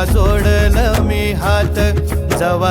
जवा जोडलं मी हात जवा